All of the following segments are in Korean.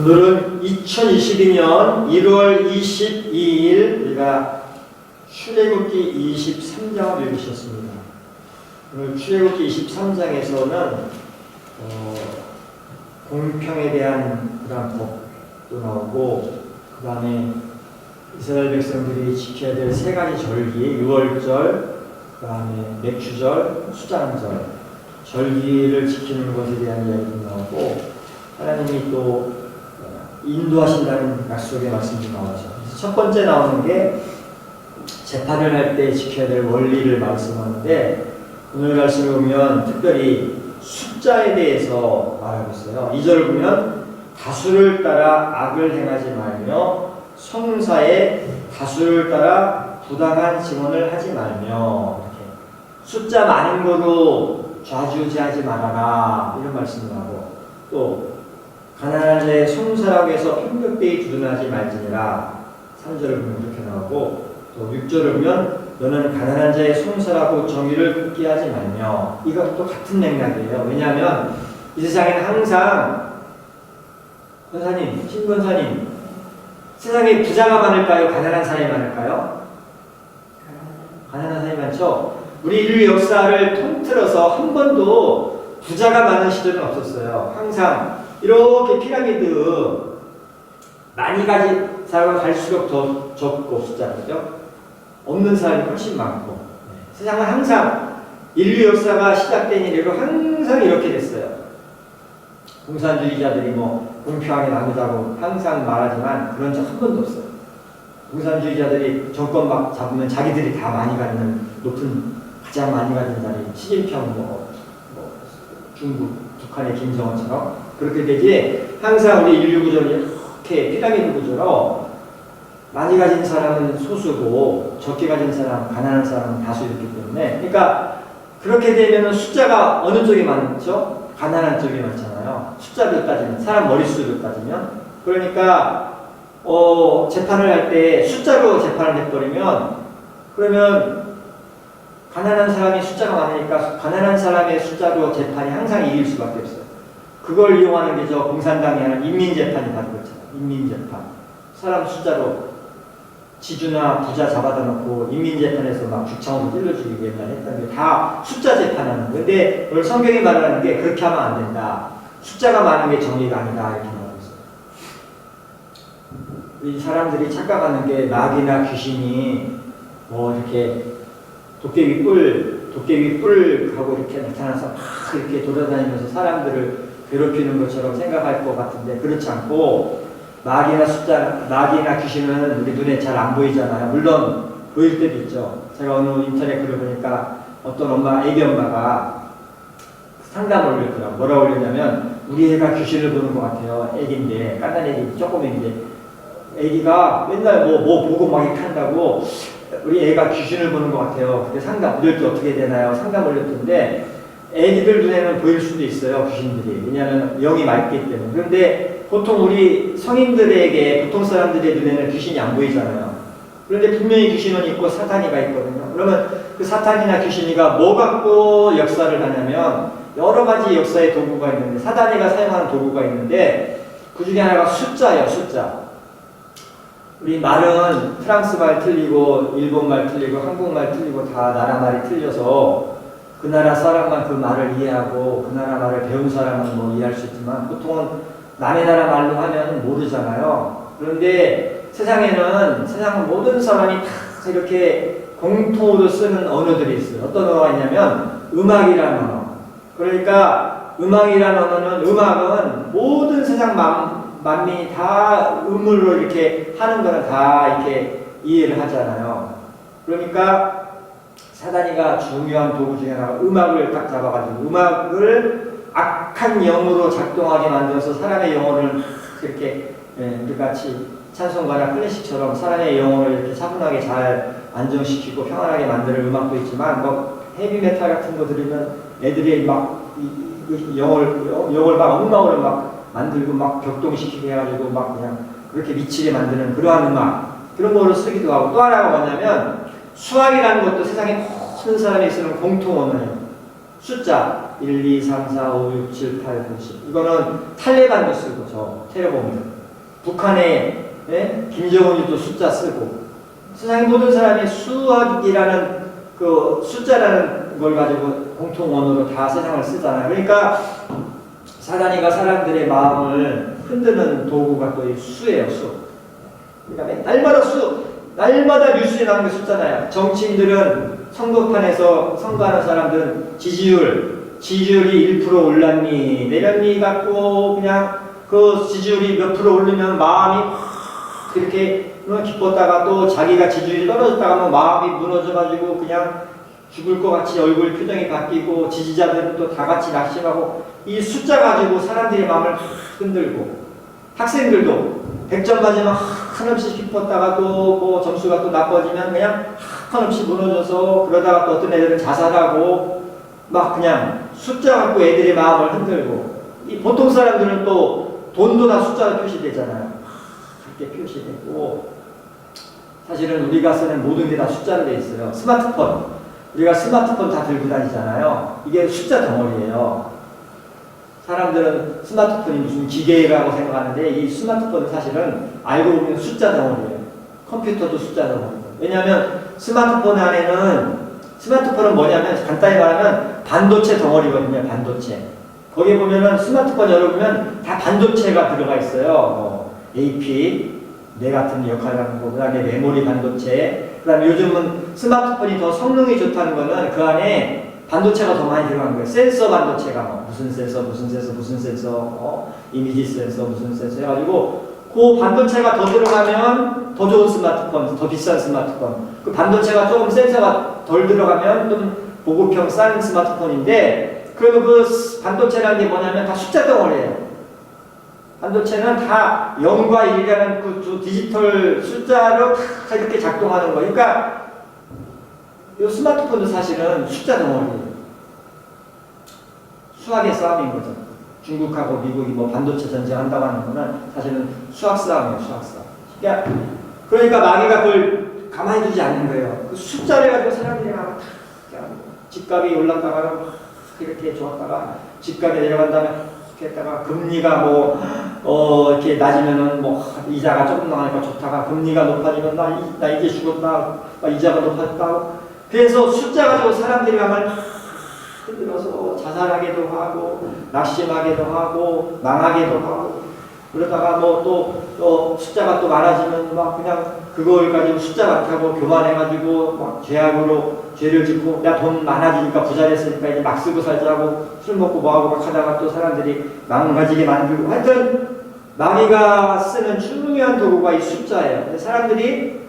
오늘은 2022년 1월 22일 우리가 출애굽기 23장을 읽으셨습니다. 오늘 출애굽기 23장에서는 어, 공평에 대한 그런 법도 나오고 그 다음에 이스라엘 백성들이 지켜야 될 세 가지 절기, 6월절, 그 다음에 맥주절, 수장절, 절기를 지키는 것에 대한 이야기도 나오고 하나님이 또 인도하신다는 약속의 말씀도 나오죠. 첫 번째 나오는 게 재판을 할 때 지켜야 될 원리를 말씀하는데 오늘 말씀을 보면 특별히 숫자에 대해서 말하고 있어요. 2절을 보면 다수를 따라 악을 행하지 말며 성사에 다수를 따라 부당한 증언을 하지 말며 이렇게 숫자 많은 거로 좌지우지하지 말아라 이런 말씀을 하고 또 가난한 자의 해서 편격되이 두둔하지 말지니라 3절을 보면 그렇게 나오고 또 6절을 보면 너는 가난한 자의 송사라고 정의를 끊게 하지 말며 이것도 같은 맥락이에요 왜냐하면 이 세상에는 항상 권사님, 신권사님 세상에 부자가 많을까요? 가난한 사람이 많을까요? 가난한 사람이 많죠? 우리 인류 역사를 통틀어서 한 번도 부자가 많은 시절은 없었어요 항상 이렇게 피라미드 많이 가진 사람은 갈수록 더 적고 숫자죠. 없는 사람이 훨씬 많고 네. 세상은 항상 인류 역사가 시작된 이래로 항상 이렇게 됐어요. 공산주의자들이 뭐 공평하게 나누자고 항상 말하지만 그런 적 한 번도 없어요. 공산주의자들이 정권 막 잡으면 자기들이 다 많이 갖는 높은 가장 많이 가진 자리 시진평 뭐, 뭐 중국 북한의 김정은처럼 그렇게 되지 항상 우리 인류 구조는 이렇게 피라미드 구조로 많이 가진 사람은 소수고 적게 가진 사람, 가난한 사람은 다수였기 때문에 그러니까 그렇게 되면 숫자가 어느 쪽이 많죠? 가난한 쪽이 많잖아요. 숫자로 따지면 사람 머릿수로 따지면 그러니까 어, 재판을 할 때 숫자로 재판을 해버리면 그러면 가난한 사람이 숫자가 많으니까 가난한 사람의 숫자로 재판이 항상 이길 수밖에 없어요. 그걸 이용하는 게 저 공산당이 하는 인민재판이 바로 그렇잖아요. 인민재판. 사람 숫자로 지주나 부자 잡아다 놓고 인민재판에서 막 죽창으로 찔러주기 옛날에 했던 게 다 숫자 재판하는. 근데 오늘 성경이 말하는 게 그렇게 하면 안 된다. 숫자가 많은 게 정의가 아니다. 이렇게 말하고 있어요. 이 사람들이 착각하는 게 낙이나 귀신이 뭐 이렇게 도깨비 뿔, 도깨비 뿔 하고 이렇게 나타나서 막 이렇게 돌아다니면서 사람들을 괴롭히는 것처럼 생각할 것 같은데 그렇지 않고 낙이나 숫자, 낙이나 귀신은 우리 눈에 잘 안 보이잖아요. 물론 보일 때도 있죠. 제가 어느 인터넷 글을 보니까 어떤 엄마, 애기 엄마가 상담을 올렸더라고요. 뭐라 올렸냐면 우리 애가 귀신을 보는 것 같아요. 애기인데, 깐난 애기, 조금 애기인데 애기가 맨날 뭐, 뭐 보고 막 이렇게 한다고 우리 애가 귀신을 보는 것 같아요. 근데 상담, 이럴 때 어떻게 되나요? 상담 올렸던데 애기들 눈에는 보일 수도 있어요. 귀신들이. 왜냐하면 영이 맑기 때문에. 그런데 보통 우리 성인들에게 보통 사람들의 눈에는 귀신이 안 보이잖아요. 그런데 분명히 귀신은 있고 사탄이가 있거든요. 그러면 그 사탄이나 귀신이가 뭐 갖고 역사를 하냐면 여러 가지 역사의 도구가 있는데 사탄이가 사용하는 도구가 있는데 그 중에 하나가 숫자예요. 숫자. 우리 말은 프랑스 말 틀리고 일본 말 틀리고 한국 말 틀리고 다 나라 말이 틀려서 그 나라 사람만 그 말을 이해하고 그 나라 말을 배운 사람은 뭐 이해할 수 있지만 보통은 남의 나라 말로 하면 모르잖아요. 그런데 세상에는 세상 모든 사람이 다 이렇게 공통으로 쓰는 언어들이 있어요. 어떤 언어가 있냐면 음악이라는 언어. 그러니까 음악이라는 언어는 음악은 모든 세상 만, 만민이 다 음으로 이렇게 하는 거는 다 이렇게 이해를 하잖아요. 그러니까 사단이가 중요한 도구 중에 하나가 음악을 딱 잡아가지고 음악을 악한 영으로 작동하게 만들어서 사람의 영혼을 막 이렇게 예, 우리 같이 찬송가나 클래식처럼 사람의 영혼을 이렇게 차분하게 잘 안정시키고 평안하게 만드는 음악도 있지만 뭐 헤비메탈 같은 거 들으면 애들이 막 영을 영을 막 엉망으로 막 만들고 막 격동시키게 해가지고 막 그냥 그렇게 미치게 만드는 그러한 음악. 그런 거로 쓰기도 하고 또 하나가 뭐냐면 수학이라는 것도 세상에 모든 사람이 쓰는 공통 언어예요. 숫자 1, 2, 3, 4, 5, 6, 7, 8, 9, 10 이거는 탈레반도 쓰고 저 테러범들 북한의 예? 김정은이도 숫자 쓰고 세상의 모든 사람이 수학이라는 그 숫자라는 걸 가지고 공통 언어로 다 세상을 쓰잖아요. 그러니까 사단이가 사람들의 마음을 흔드는 도구가 또이 수예요, 수. 그러니까 날마다 수, 날마다 뉴스에 나오는 게 숫자나요. 정치인들은 선거판에서 선거하는 사람들은 지지율, 지지율이 1% 올랐니, 내렸니 갖고 그냥 그 지지율이 몇 프로 오르면 마음이 확 이렇게 기뻤다가 또 자기가 지지율이 떨어졌다가 하면 마음이 무너져가지고 그냥 죽을 것 같이 얼굴 표정이 바뀌고 지지자들은 또 다 같이 낙심하고 이 숫자 가지고 사람들의 마음을 확 흔들고 학생들도 100점 맞으면 한없이 기뻤다가 또 뭐 점수가 또 나빠지면 그냥 한없이 무너져서 그러다가 또 어떤 애들은 자살하고 막 그냥 숫자 갖고 애들의 마음을 흔들고 이 보통 사람들은 또 돈도 다 숫자로 표시되잖아요. 그렇게 표시되고 사실은 우리가 쓰는 모든 게 다 숫자로 돼 있어요. 스마트폰 우리가 스마트폰 다 들고 다니잖아요. 이게 숫자 덩어리예요. 사람들은 스마트폰이 무슨 기계라고 생각하는데 이 스마트폰은 사실은 알고 보면 숫자 덩어리예요. 컴퓨터도 숫자 덩어리예요. 왜냐하면 스마트폰 안에는 스마트폰은 뭐냐면 간단히 말하면 반도체 덩어리거든요. 반도체. 거기 보면은 스마트폰 열어보면 다 반도체가 들어가 있어요. 뭐 AP 뇌 같은 역할을 하는 거, 그 다음에 메모리 반도체, 그 다음에 요즘은 스마트폰이 더 성능이 좋다는 거는 그 안에 반도체가 더 많이 들어간 거예요. 센서 반도체가 뭐 무슨 센서, 무슨 센서, 무슨 센서, 어, 이미지 센서, 무슨 센서 해가지고 그 반도체가 더 들어가면 더 좋은 스마트폰, 더 비싼 스마트폰. 그 반도체가 조금 센서가 덜 들어가면 좀 보급형 싼 스마트폰인데 그러면 그 반도체라는 게 뭐냐면 다 숫자 덩어리예요. 반도체는 다 0과 1이라는 그두 디지털 숫자로 다 이렇게 작동하는 거예요. 그러니까 이 스마트폰도 사실은 숫자 덩어리예요. 수학의 싸움인 거죠. 중국하고 미국이 뭐 반도체 전쟁한다고 하는 거는 사실은 수학 싸움이에요, 수학 싸움. 그러니까, 그러니까 마귀가 그걸 가만히 두지 않는 거예요. 그 숫자를 가지고 사람들이 막 집값이 올랐다가 막 이렇게 좋았다가 집값이 내려간 다음에 이렇게 했다가 금리가 뭐, 어, 이렇게 낮으면은 뭐 이자가 조금 나가니까 좋다가 금리가 높아지면 나, 이- 나 이제 죽었다. 막 이자가 높아졌다. 그래서 숫자 가지고 사람들이 가만 흔들어서 자살하게도 하고 낙심하게도 하고 망하게도 하고 그러다가 뭐 또 또 숫자가 또 많아지면 막 그냥 그걸 가지고 숫자 많다고 교만해가지고 막 죄악으로 죄를 짓고 야돈 많아지니까 부자 됐으니까 이제 막 쓰고 살자고 술 먹고 뭐하고 막 하다가 또 사람들이 망가지게 만들고 하여튼 마귀가 쓰는 중요한 도구가 이 숫자예요. 사람들이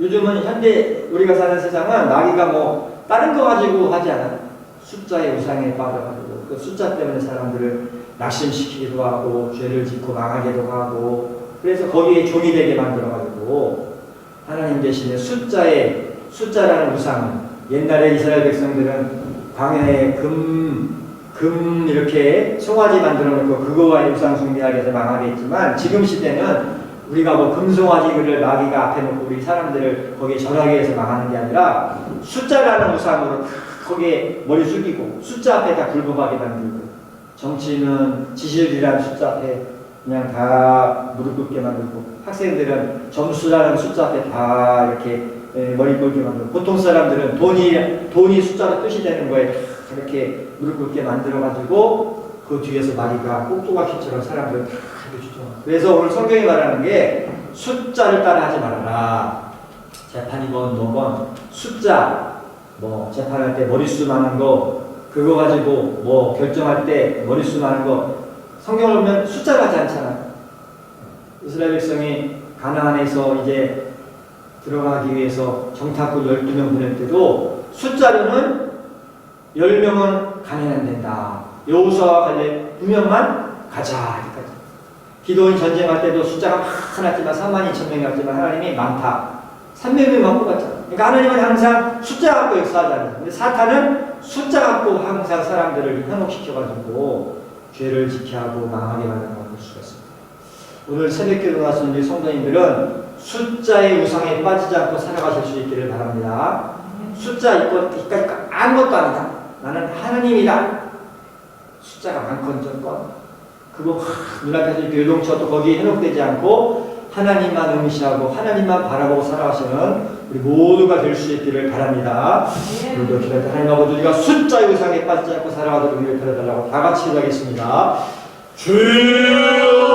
요즘은 현재 우리가 사는 세상은 마귀가 뭐 다른 거 가지고 하지 않아요. 숫자의 우상에 빠져가지고 그 숫자 때문에 사람들을 낙심시키기도 하고 죄를 짓고 망하기도 하고 그래서 거기에 종이 되게 만들어가지고 하나님 대신에 숫자의 숫자라는 우상은 옛날에 이스라엘 백성들은 광야에 금, 금 이렇게 송아지 만들어 놓고 그거와 우상 숭배하게 해서 망하게 했지만 지금 시대는 우리가 뭐 금송아지를 마귀가 앞에 놓고 우리 사람들을 거기에 절하게 해서 망하는 게 아니라 숫자라는 우상으로 다 거기에 머리 숙이고 숫자 앞에 다 굴복하게 만들고 정치인은 지지율이라는 숫자 앞에 그냥 다 무릎 꿇게 만들고 학생들은 점수라는 숫자 앞에 다 이렇게 에, 머리 꿇게 만들고 보통 사람들은 돈이 돈이 숫자로 뜻이 되는 거에 다 이렇게 무릎 꿇게 만들어 가지고 그 뒤에서 마귀가 꼭두가키처럼 사람들을. 그래서 오늘 성경이 말하는 게 숫자를 따라하지 말아라. 재판이건 뭐건 숫자 뭐 재판할 때 머릿수 많은 거 그거 가지고 뭐 결정할 때 머릿수 많은 거 성경을 보면 숫자 가지 않잖아요. 이스라엘 백성이 가나안에서 이제 들어가기 위해서 정탐꾼 12명 보낼 때도 숫자로는 10명은 가면 안 된다. 여호수아와 갈렙 2명만 가자. 기도원 전쟁할 때도 숫자가 많았지만 3만 2천 명이었지만 하나님이 많다. 300명만 뽑았잖아. 그러니까 하나님은 항상 숫자 갖고 역사하잖아요. 근데 사탄은 숫자 갖고 항상 사람들을 현혹시켜가지고 죄를 지게 하고 망하게 만드는 걸볼 수가 있습니다. 오늘 새벽 기도 나선 우리 성도님들은 숫자의 우상에 빠지지 않고 살아가실 수 있기를 바랍니다. 숫자 이거 이까지 아무것도 아니다. 나는 하나님이다. 숫자가 많건 적건 그거 막 눈앞에서 이렇게 요동쳐 또 거기에 현혹되지 않고 하나님만 의시하고 하나님만 바라보고 살아가시는 우리 모두가 될 수 있기를 바랍니다. 오늘도 기도할 때 하나님 아버지 우리가 숫자 의상에 빠지지 않고 살아가도록 은혜를 베려달라고 다 같이 기도하겠습니다. 주여